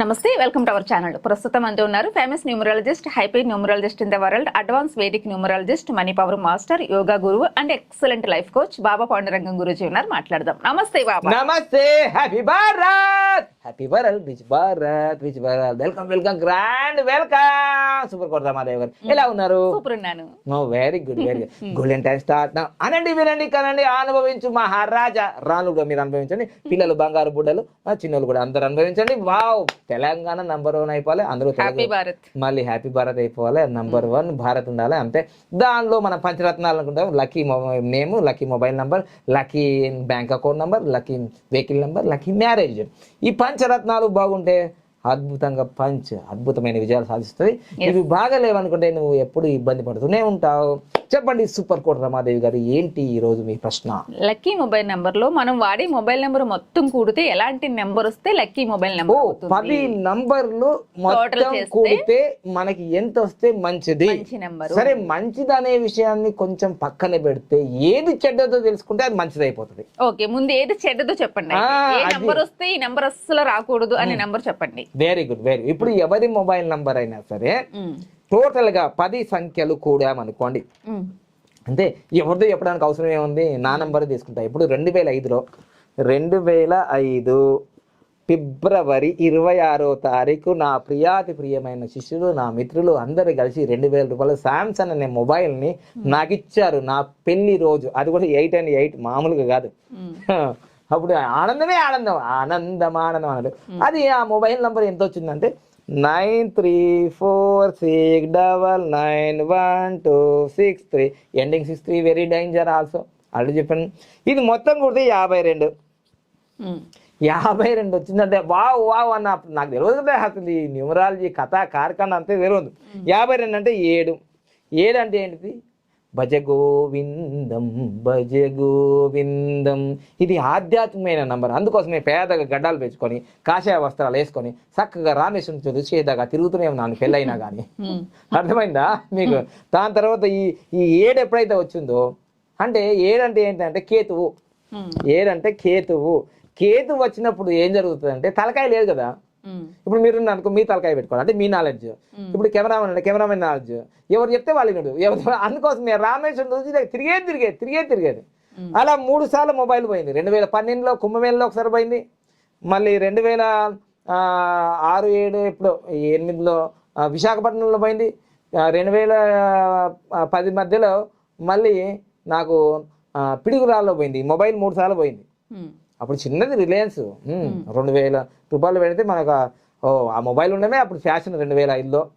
నమస్తే welcome to our channel. ప్రస్తుతం అంటూ ఉన్నారు famous numerologist హైపీ numerologist in the world advance Vedic numerologist money power master yoga గురువు and excellent life coach Baba Pandurangam Guruji ఉన్నారు. మాట్లాడదాం. నమస్తే బాబా నమస్తే happy Bharat happy Bharat rich Bharat rich Bharat welcome welcome grand welcome super కొడతా మాదేవ్ గారు ఎలా ఉన్నారు super ఉన్నాను. Very good very good golden time start అనండి వినండి కనండి అనుభవించు మహారాజా. రాను కూడా మీరు అనుభవించండి. పిల్లలు బంగారు బుడ్డలు చిన్నలు కూడా అందరూ అనుభవించండి. వావ్ తెలంగాణ నంబర్ వన్ అయిపోవాలి అందరూ హ్యాపీ భారత్ మళ్ళీ హ్యాపీ భారత్ అయిపోవాలి నంబర్ వన్ భారత్ ఉండాలి అంతే. దానిలో మన పంచరత్నాలు అనుకుంటాం lucky name lucky mobile number lucky bank account number lucky vehicle number lucky marriage ఈ పంచరత్నాలు బాగుంటే అద్భుతంగా పంచ్ అద్భుతమైన విజయాలు సాధిస్తుంది. ఇవి బాగా లేవనుకుంటే నువ్వు ఎప్పుడు ఇబ్బంది పడుతూనే ఉంటావు. చెప్పండి సూపర్ కోట రమాదేవి గారు ఏంటి ఈ రోజు మీ ప్రశ్న? లక్కీ మొబైల్ నెంబర్లో మనం వాడే మొబైల్ నెంబర్ మొత్తం కూడితే ఎలాంటి నెంబర్ వస్తే లక్కీ మొబైల్ నెంబర్ పది నంబర్లు మొత్తం కూడితే మనకి ఎంత వస్తే మంచిది? మంచి నెంబర్. సరే మంచిదనే విషయాన్ని కొంచెం పక్కన పెడితే ఏది చెడ్డదో తెలుసుకుంటే అది మంచిది అయిపోతుంది ఓకే ముందు ఏది చెడ్డదో చెప్పండి. ఏ. నెంబర్ వస్తే ఈ నెంబర్ అస్సలు రాకూడదు అనే నెంబర్ చెప్పండి. వెరీ గుడ్ వెరీ ఇప్పుడు ఎవరి మొబైల్ నంబర్ అయినా సరే టోటల్గా పది సంఖ్యలు కూడామనుకోండి. అంటే ఎవరిదో చెప్పడానికి అవసరం ఏముంది నా నంబర్ తీసుకుంటా. ఇప్పుడు రెండు వేల ఐదులో రెండు వేల ఐదు ఫిబ్రవరి ఇరవై ఆరో తారీఖు నా ప్రియాతి ప్రియమైన శిష్యులు నా మిత్రులు అందరూ కలిసి రెండు వేల రూపాయలు శాంసంగ్ అనే మొబైల్ని నాకు ఇచ్చారు నా పెళ్ళి రోజు. అది కూడా ఎయిట్ అండ్ ఎయిట్ మామూలుగా కాదు. అప్పుడు ఆనందమే ఆనందం ఆనందం ఆనందం అన్నాడు అది ఆ మొబైల్ నంబర్ ఎంత వచ్చిందంటే nine three four six double nine one two six three. Ending six three very danger also already చెప్పాను. ఇది మొత్తం కుడితే యాభై రెండు. యాభై రెండు వచ్చిందంటే వావ్ వావ్ అన్న నాకు తెలియదు అసలు ఈ న్యూమరాలజీ కథ కార్ఖాన అంతే తెలియదు. యాభై రెండు అంటే ఏడు. ఏడు అంటే ఏంటిది? భజ గోవిందం భజ గోవిందం ఇది ఆధ్యాత్మికమైన నంబర్ అందుకోసమే పేదగా గడ్డాలు పెంచుకొని కాషాయ వస్త్రాలు వేసుకొని చక్కగా రామేశ్వరం చేదగా తిరుగుతూనే ఉన్నాను పెళ్ళైనా కానీ. అర్థమైందా మీకు దాని తర్వాత ఈ ఈ ఏడు ఎప్పుడైతే వచ్చిందో అంటే ఏడంటే ఏంటంటే కేతువు. ఏడంటే కేతువు కేతు వచ్చినప్పుడు ఏం జరుగుతుంది అంటే తలకాయ లేదు కదా. ఇప్పుడు మీరు అనుకో మీ తలకాయ పెట్టుకోవాలి అంటే మీ నాలెడ్జ్ ఇప్పుడు కెమెరామెన్ అంటే కెమెరామెన్ నాలెడ్జ్ ఎవరు చెప్తే వాళ్ళు వినడు. ఎవరు అందుకోసం మీరు రామేశ్వరం రోజు తిరిగేది తిరిగేది తిరిగేది తిరిగేది. అలా మూడు సార్లు మొబైల్ పోయింది. రెండు వేల పన్నెండులో కుంభమేళలో ఒకసారి పోయింది. మళ్ళీ రెండు వేల ఆరు ఏడు ఇప్పుడు ఎనిమిదిలో విశాఖపట్నంలో పోయింది. రెండు వేల పది మధ్యలో మళ్ళీ నాకు పిడుగురాల్లో పోయింది. మొబైల్ మూడు సార్లు పోయింది. అప్పుడు చిన్నది రిలయన్స్. రెండు వేల రూపాయలు పెడితే మనకు ఆ- మొబైల్ ఉండమే అప్పుడు ఫ్యాషన్ రెండు వేల ఐదులో.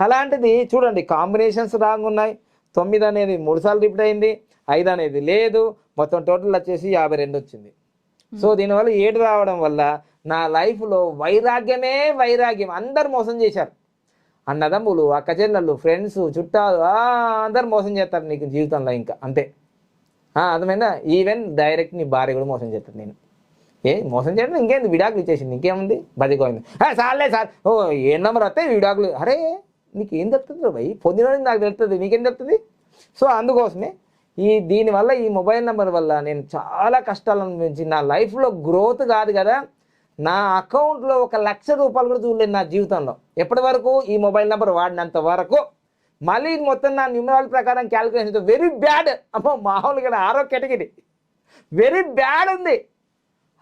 అలాంటిది చూడండి కాంబినేషన్స్ రాంగ్ ఉన్నాయి. తొమ్మిది అనేది మూడు సార్లు రిపీట్ అయింది ఐదు అనేది లేదు. మొత్తం టోటల్ వచ్చేసి యాభై రెండు వచ్చింది. సో దీనివల్ల ఏడు రావడం వల్ల నా లైఫ్లో వైరాగ్యమే వైరాగ్యం. అందరు మోసం చేశారు. అన్నదమ్ములు అక్క చెల్లెళ్ళు ఫ్రెండ్స్ చుట్టాలు అందరు మోసం చేస్తారు నీకు జీవితంలో ఇంకా. అంతే. అర్థమైందా? ఈవెన్ డైరెక్ట్ నీ భార్య కూడా మోసం చేస్తాను నేను. ఏ మోసం చేయడం ఇంకేంది? విడాకులు ఇచ్చేసింది. ఇంకేముంది? బతికోయింది సార్లే సార్. ఓ ఏ నెంబర్ వస్తే విడాకులు. అరే నీకు ఏం తెలుస్తుంది భయ్? పొందిన నాకు తెలుస్తుంది. నీకేం తెలుస్తుంది? సో అందుకోసమే ఈ దీనివల్ల ఈ మొబైల్ నెంబర్ వల్ల నేను చాలా కష్టాలు అనిపించి నా లైఫ్లో గ్రోత్ కాదు కదా. నా అకౌంట్లో ఒక లక్ష రూపాయలు కూడా చూడలేదు నా జీవితంలో. ఎప్పటి వరకు ఈ మొబైల్ నెంబర్ వాడినంత వరకు? మళ్ళీ మొత్తం నా న్యూమరాల్ ప్రకారం క్యాలిక్యులేషన్ వెరీ బ్యాడ్ అమ్మో మామూలుగా ఆరో కేటగిరీ వెరీ బ్యాడ్ ఉంది.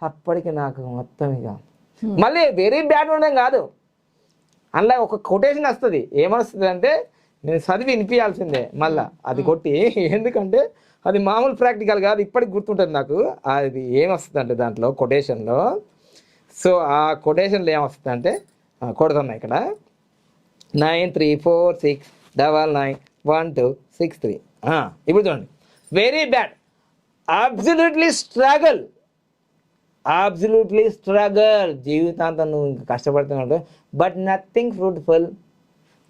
అప్పటికి నాకు మొత్తం ఇక. మళ్ళీ వెరీ బ్యాడ్ ఉండడం కాదు. అందులో ఒక కొటేషన్ వస్తుంది. ఏమొస్తుంది అంటే నేను చదివి వినిపించాల్సిందే మళ్ళా. అది కొట్టి ఎందుకంటే అది మామూలు ప్రాక్టికల్ కాదు ఇప్పటికి గుర్తుంటుంది నాకు. అది ఏమొస్తుంది అంటే దాంట్లో కొటేషన్లో సో ఆ కొటేషన్లో ఏమొస్తుంది అంటే కొడుతున్నా ఇక్కడ. Nine three four six double nine one two six three ఇప్పుడు చూడండి. Very bad absolutely struggle absolutely struggle జీవితాంతం నువ్వు ఇంకా కష్టపడుతున్నాడు బట్ నథింగ్ ఫ్రూట్ఫుల్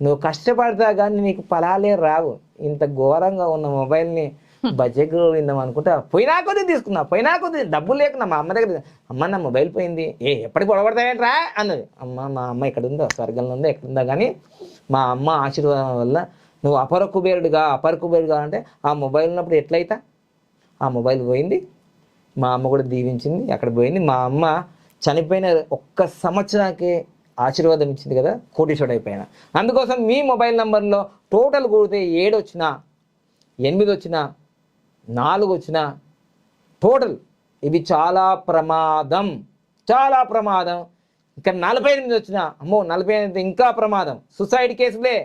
నువ్వు కష్టపడతా కానీ నీకు ఫలాలే రావు. ఇంత ఘోరంగా ఉన్న మొబైల్ని బడ్జెట్ విందాం అనుకుంటా పోయినా కొద్ది తీసుకున్నా పోయినా కొద్ది డబ్బులు లేకున్నా మా అమ్మ దగ్గర అమ్మ నా మొబైల్ పోయింది. ఏ ఎప్పటికి గొడవడతాయంట్రా అన్నది. అమ్మ మా అమ్మ ఎక్కడ ఉందో స్వర్గంలో ఉందో ఎక్కడ ఉందో కానీ మా అమ్మ ఆశీర్వాదం వల్ల నువ్వు అపర కుబేరుడుగా అపర కుబేరుడుగా అంటే ఆ మొబైల్ ఉన్నప్పుడు ఎట్లయితా? ఆ మొబైల్ పోయింది. మా అమ్మ కూడా దీవించింది. అక్కడ పోయింది. మా అమ్మ చనిపోయిన ఒక్క సంవత్సరానికి ఆశీర్వాదం ఇచ్చింది కదా కోటీశ్వరుడు అయిపోయినా అందుకోసం మీ మొబైల్ నంబర్లో టోటల్ కూడితే ఏడు వచ్చినా ఎనిమిది వచ్చినా నాలుగు వచ్చినా టోటల్ ఇవి చాలా ప్రమాదం. చాలా ప్రమాదం. ఇంకా నలభై ఎనిమిది వచ్చినా అమ్మో నలభై ఎనిమిది ఇంకా ప్రమాదం. సుసైడ్ కేసులే.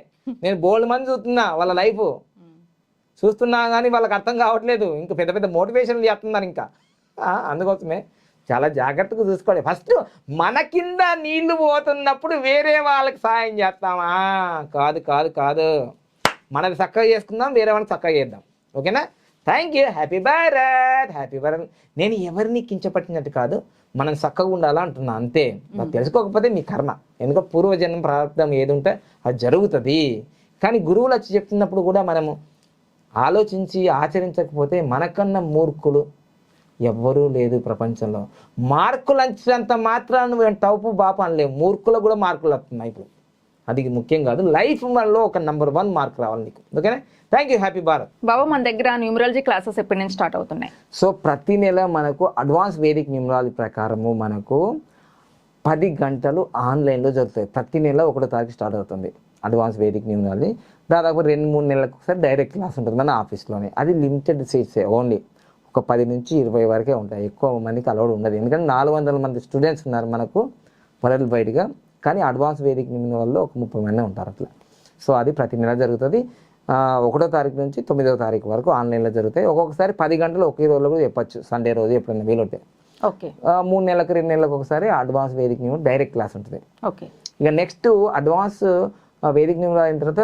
నేను బోల్డ్ మంది చూస్తున్నా వాళ్ళ లైఫ్. చూస్తున్నా కానీ వాళ్ళకి అర్థం కావట్లేదు. ఇంకా పెద్ద పెద్ద మోటివేషన్లు చేస్తున్నారు ఇంకా. అందుకోసమే చాలా జాగ్రత్తగా చూసుకోవాలి ఫస్ట్ మన కింద నీళ్ళు పోతున్నప్పుడు వేరే వాళ్ళకి సాయం చేస్తామా కాదు కాదు కాదు. మనది చక్కగా చేసుకుందాం వేరే వాళ్ళకి చక్కగా చేద్దాం. ఓకేనా? Thank you happy Bharat happy Bharat నేను ఎవరిని కించపట్టినట్టు కాదు మనం చక్కగా ఉండాలా అంటున్నా. అంతే. నాకు తెలుసుకోకపోతే మీ కర్మ. ఎందుకో పూర్వజన్మ ప్రారంభం ఏది ఉంటే అది జరుగుతుంది. కానీ గురువులు వచ్చి చెప్తున్నప్పుడు కూడా మనము ఆలోచించి ఆచరించకపోతే మనకన్నా మూర్ఖులు ఎవ్వరూ లేదు ప్రపంచంలో. మార్కులు అంచినంత మాత్రాన్ని నువ్వు టౌపు బాపు అనలేవు. మూర్ఖులు కూడా మార్కులు వస్తున్నాయి ఇప్పుడు. అది ముఖ్యం కాదు. లైఫ్ మనలో ఒక నెంబర్ వన్ మార్క్ రావాలి నీకు. ఓకేనా? Thank you. Happy Bharat. Baba మన దగ్గర న్యూమరాలజీ క్లాసెస్ ఎప్పటి నుంచి స్టార్ట్ అవుతున్నాయి? సో ప్రతి నెల మనకు అడ్వాన్స్ వేదిక్ న్యూమరాలజీ ప్రకారము మనకు పది గంటలు ఆన్లైన్లో జరుగుతాయి. ప్రతి నెల ఒకటో తారీఖు స్టార్ట్ అవుతుంది అడ్వాన్స్ వేదిక్ న్యూమరాలజీ. దాదాపు రెండు మూడు నెలలకు ఒకసారి డైరెక్ట్ క్లాస్ ఉంటుంది మన ఆఫీస్లోనే. అది లిమిటెడ్ సీట్సే ఓన్లీ. ఒక పది నుంచి ఇరవై వరకే ఉంటాయి. ఎక్కువ మందికి అలవాటు ఉండదు. ఎందుకంటే నాలుగు వందల మంది స్టూడెంట్స్ ఉన్నారు మనకు వరల్డ్ వైడ్గా. కానీ అడ్వాన్స్ వేదిక్ న్యూమరాల్లో ఒక ముప్పై మంది ఉంటారు అట్లా. సో అది ప్రతి నెల జరుగుతుంది. ఒకటో తారీఖు నుంచి తొమ్మిదవ తారీఖు వరకు ఆన్లైన్లో జరుగుతాయి. ఒక్కొక్కసారి పది గంటలు ఒకే రోజులో కూడా చెప్పొచ్చు. సండే రోజు ఎప్పుడైనా వీలుంటే. ఓకే. మూడు నెలలకు రెండు నెలలకు ఒకసారి అడ్వాన్స్ వేదిక డైరెక్ట్ క్లాస్ ఉంటుంది. ఓకే. ఇక నెక్స్ట్ అడ్వాన్స్ వేదిక అయిన తర్వాత